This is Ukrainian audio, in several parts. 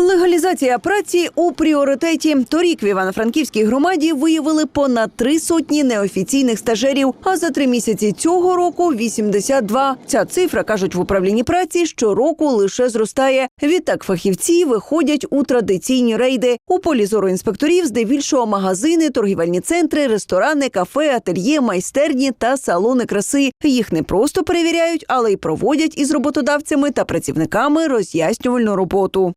Легалізація праці у пріоритеті. Торік в Івано-Франківській громаді виявили понад три сотні неофіційних стажерів. А за три місяці цього року 82. Ця цифра кажуть в управлінні праці щороку лише зростає. Відтак фахівці виходять у традиційні рейди. У полі зору інспекторів здебільшого магазини, торгівельні центри, ресторани, кафе, ательє, майстерні та салони краси. Їх не просто перевіряють, але й проводять із роботодавцями та працівниками роз'яснювальну роботу.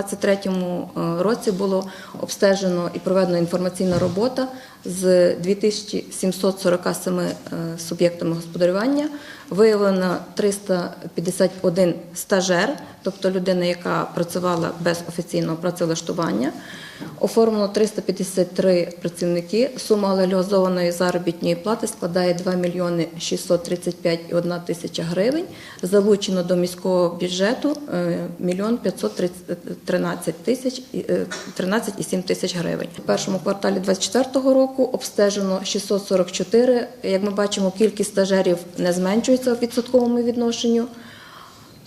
У 23-му е, році було обстежено і проведена інформаційна робота з 2747 е, суб'єктами господарювання. Виявлено 351 стажер, тобто людина, яка працювала без офіційного працевлаштування. Оформлено 353 працівники. Сума легалізованої заробітної плати складає 2 мільйони 635,1 тисяча гривень. Залучено до міського бюджету е, мільйон 513 тисяч і, е, 13,7 тисяч гривень. У першому кварталі 2024 року обстежено 644. Як ми бачимо, кількість стажерів не зменшується у відсотковому відношенню.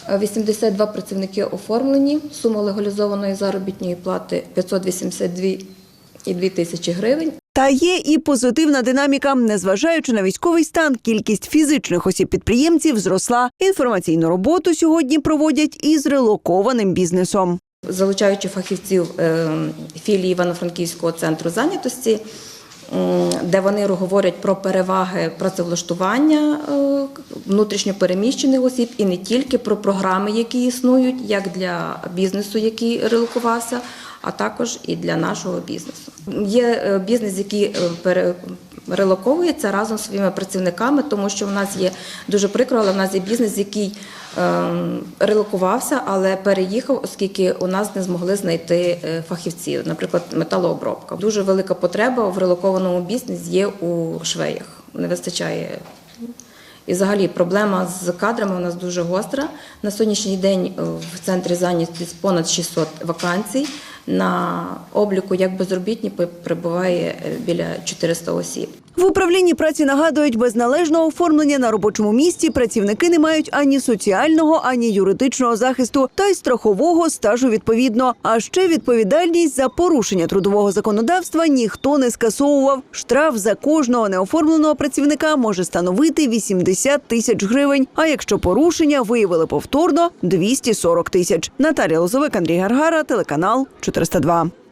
82 працівники оформлені. Сума легалізованої заробітної плати 582,2 тисячі гривень. Та є і позитивна динаміка. Незважаючи на військовий стан, кількість фізичних осіб підприємців зросла. Інформаційну роботу сьогодні проводять із релокованим бізнесом. залучаючи фахівців е, філії Івано-Франківського центру зайнятості, де вони говорять про переваги працевлаштування е, внутрішньопереміщених осіб і не тільки про програми, які існують, як для бізнесу, який релокувався, а також і для нашого бізнесу. Є е, бізнес, який е, релоковується разом зі своїми працівниками, тому що в нас є дуже прикро, але в нас є бізнес, який ем, релокувався, але переїхав, оскільки у нас не змогли знайти е, фахівців, наприклад, металообробка. Дуже велика потреба в релокованому бізнесі є у швеях. Не вистачає. І взагалі проблема з кадрами у нас дуже гостра. На сьогоднішній день е, в центрі зайнятості понад 600 вакансій. На обліку як безробітні перебуває е, біля 400 осіб. В управлінні праці нагадують, без належного оформлення на робочому місці працівники не мають ані соціального, ані юридичного захисту, та й страхового стажу відповідно. А ще відповідальність за порушення трудового законодавства ніхто не скасовував. Штраф за кожного неоформленого працівника може становити 80 тисяч гривень. А якщо порушення виявили повторно 240 тисяч. Наталія Лозовик, Андрій Гаргара, телеканал 402.